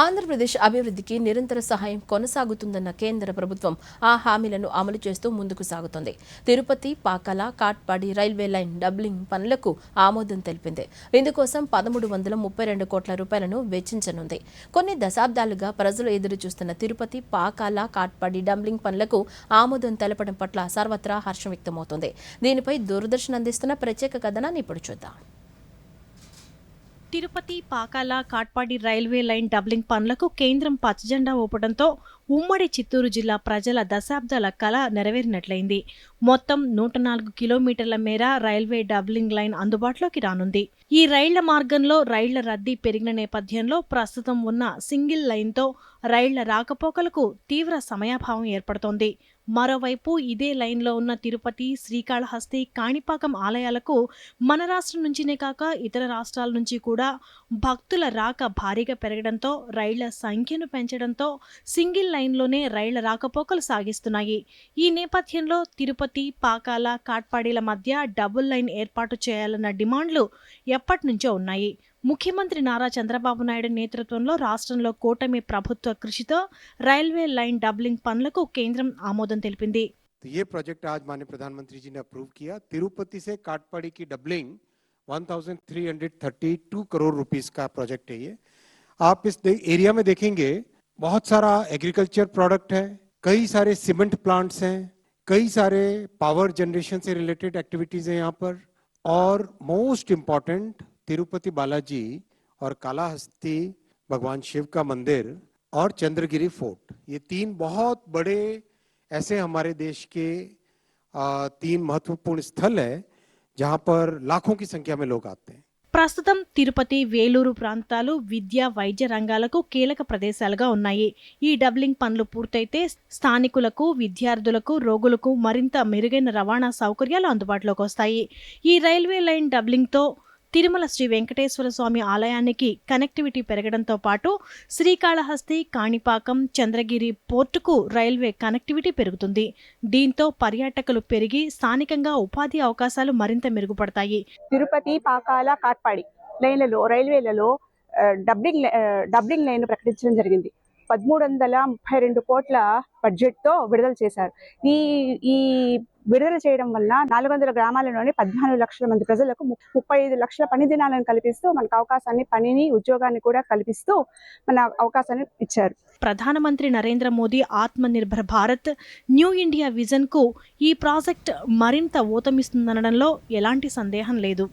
ఆంధ్రప్రదేశ్ అభివృద్ధికి నిరంతర సహాయం కొనసాగుతుందన్న కేంద్ర ప్రభుత్వం ఆ హామీలను అమలు చేస్తూ ముందుకు సాగుతోంది. Tirupati Pakala Katpadi railway line doubling పనులకు ఆమోదం తెలిపింది. ఇందుకోసం పదమూడు వందల ముప్పై రెండు కోట్ల రూపాయలను వెచ్చించనుంది. కొన్ని దశాబ్దాలుగా ప్రజలు ఎదురు చూస్తున్న తిరుపతి పాకాల కాట్పాడి డబ్లింగ్ పనులకు ఆమోదం తెలపడం పట్ల సర్వత్రా హర్షం వ్యక్తమవుతోంది. దీనిపై దూరదర్శన్ అందిస్తున్న ప్రత్యేక కథనాన్ని ఇప్పుడు చూద్దాం. Tirupati Pakala Katpadi railway line doubling పనులకు కేంద్రం పచ్చజెండా ఊపడంతో ఉమ్మడి చిత్తూరు జిల్లా ప్రజల దశాబ్దాల కళ నెరవేరినట్లయింది. మొత్తం నూట నాలుగు కిలోమీటర్ల మేర రైల్వే డబ్లింగ్ లైన్ అందుబాటులోకి రానుంది. ఈ రైళ్ళ మార్గంలో రైళ్ళ రద్దీ పెరిగిన నేపథ్యంలో ప్రస్తుతం ఉన్న సింగిల్ లైన్తో రైళ్ళ రాకపోకలకు తీవ్ర సమయాభావం ఏర్పడుతోంది. మరోవైపు ఇదే లైన్లో ఉన్న తిరుపతి శ్రీకాళహస్తి కాణిపాకం ఆలయాలకు మన రాష్ట్రం నుంచినే కాక ఇతర రాష్ట్రాల నుంచి కూడా భక్తుల రాక భారీగా పెరగడంతో రైళ్ళ సంఖ్యను పెంచడంతో సింగిల్ లైన్లోనే రైళ్ల రాకపోకలు సాగిస్తున్నాయి ఈ నేపథ్యంలో తిరుపతి పాకాల కాట్పాడీల మధ్య డబుల్ లైన్ ఏర్పాటు చేయాలన్న డిమాండ్లు ఎప్పటి నుంచో ఉన్నాయి ముఖ్యమంత్రి నారా చంద్రబాబు నాయుడు నేతృత్వంలో రాష్ట్రంలో కూటమి ప్రభుత్వ కృషితో రైల్వే లైన్ డబ్లింగ్ పనులకు కేంద్రం ఆమోదం తెలిపింది तो ये प्रोजेक्ट आज माननीय प्रधानमंत्री जी ने अप्रूव किया तिरुपति से काटपाड़ी की डबलिंग 1332 करोड़ रुपीस का प्रोजेक्ट है ये आप इस दे- एरिया में देखेंगे बहुत सारा एग्रीकल्चर प्रोडक्ट है, कई सारे सीमेंट प्लांट्स हैं, कई सारे पावर जनरेशन से रिलेटेड एक्टिविटीज़ हैं यहाँ पर, और मोस्ट इंपॉर्टेंट तिरुपति बालाजी और कालाहस्ती भगवान शिव का मंदिर और चंद्रगिरी फोर्ट ये तीन बहुत बड़े ऐसे हमारे देश के तीन महत्वपूर्ण स्थल है जहाँ पर लाखों की संख्या में लोग आते हैं। ప్రస్తుతం తిరుపతి వేలూరు ప్రాంతాలు విద్య వైద్య రంగాలకు కీలక ప్రదేశాలుగా ఉన్నాయి. ఈ డబ్లింగ్ పనులు పూర్తయితే స్థానికులకు విద్యార్థులకు రోగులకు మరింత మెరుగైన రవాణా సౌకర్యాలు అందుబాటులోకి వస్తాయి. ఈ రైల్వే లైన్ డబ్లింగ్తో తిరుమల శ్రీ వెంకటేశ్వర స్వామి ఆలయానికి కనెక్టివిటీ పెరగడంతో పాటు శ్రీకాళహస్తి కాణిపాకం చంద్రగిరి పోర్టుకు రైల్వే కనెక్టివిటీ పెరుగుతుంది. దీంతో పర్యాటకులు పెరిగి స్థానికంగా ఉపాధి అవకాశాలు మరింత మెరుగుపడతాయి. తిరుపతి పాకాల కాట్పాడి లైన్లలో రైల్వేలలో డబ్లింగ్ డబ్లింగ్ లైన్ ప్రకటించడం జరిగింది. పదమూడు వందల ముప్పై రెండు కోట్ల బడ్జెట్తో విడుదల చేశారు. ఈ ఈ విడుదల చేయడం వల్ల నాలుగు వందల గ్రామాలలోని పద్నాలుగు లక్షల మంది ప్రజలకు ము- ముప్పై ఐదు లక్షల పని దినాలను కల్పిస్తూ మనకు అవకాశాన్ని పనిని ఉద్యోగాన్ని కూడా కల్పిస్తూ మన అవకాశాన్ని ఇచ్చారు. ప్రధానమంత్రి నరేంద్ర మోదీ ఆత్మ నిర్భర్ భారత్ న్యూ ఇండియా విజన్కు ఈ ప్రాజెక్ట్ మరింత ఊతమిస్తుందనడంలో ఎలాంటి సందేహం లేదు.